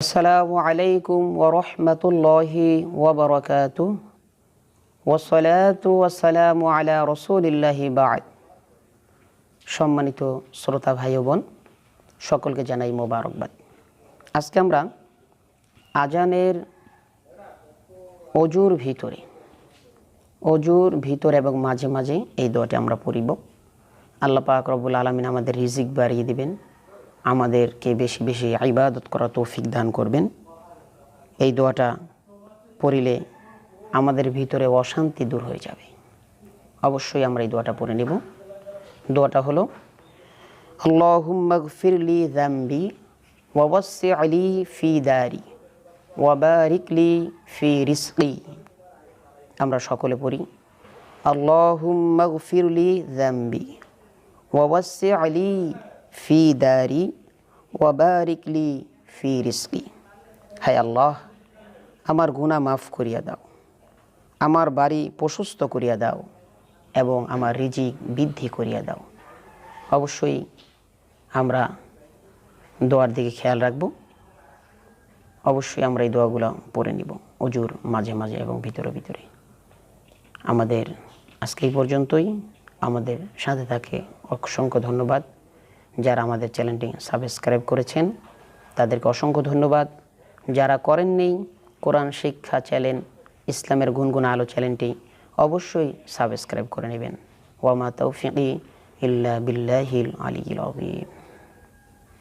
আসসালামু আলাইকুম ওরহমতুল্লাহি ওবরকাত ওসলাতু আসসালামু আলা রসুলিল্লাহি বাদ। সম্মানিত শ্রোতা ভাই বোন, সকলকে জানাই মোবারকবাদ। আজকে আমরা আজানের অজুর ভিতরে অজুর ভিতরে এবং মাঝে মাঝে এই দোয়াটি আমরা পড়িব। আল্লাহ পাক রবুল আলমিন আমাদের রিজিক বাড়িয়ে দিবেন। আমাদেরকে বেশি বেশি ইবাদত করা তৌফিক দান করবেন। এই দোয়াটা পড়িলে আমাদের ভিতরে অশান্তি দূর হয়ে যাবে। অবশ্যই আমরা এই দোয়াটা পড়ে নেব। দোয়াটা হলো আল্লাহুম্মাগফিরলি যামবি ওয়াওয়াসসি'লি ফি দারি ওয়াবারিকলি ফি রিজকি। আমরা সকলে পড়ি আল্লাহুম্মাগফিরলি যামবি ওয়াওয়াসসি'লি ফি দারি ওয়াবারিকলি ফি রিজকি হায় আল্লাহ, আমার গুনাহ মাফ করিয়া দাও। আমার বাড়ি প্রশস্ত করিয়া দাও এবং আমার রিজিক বৃদ্ধি করিয়া দাও। অবশ্যই আমরা দোয়ার দিকে খেয়াল রাখব। অবশ্যই আমরা এই দোয়াগুলো পড়ে নিব অজুর মাঝে মাঝে এবং ভিতরে ভিতরে। আমাদের আজকে এই পর্যন্তই। আমাদের সাথে থাকে অসংখ্য ধন্যবাদ। যারা আমাদের চ্যানেলটি সাবস্ক্রাইব করেছেন, তাদেরকে অসংখ্য ধন্যবাদ। যারা করেননি কোরআন শিক্ষা চ্যানেল, ইসলামের গুনগুন আলো চ্যানেলটি অবশ্যই সাবস্ক্রাইব করে নেবেন। ওয়ামা তৌফিকি ইল্লা বিল্লাহিল আলী আযীম।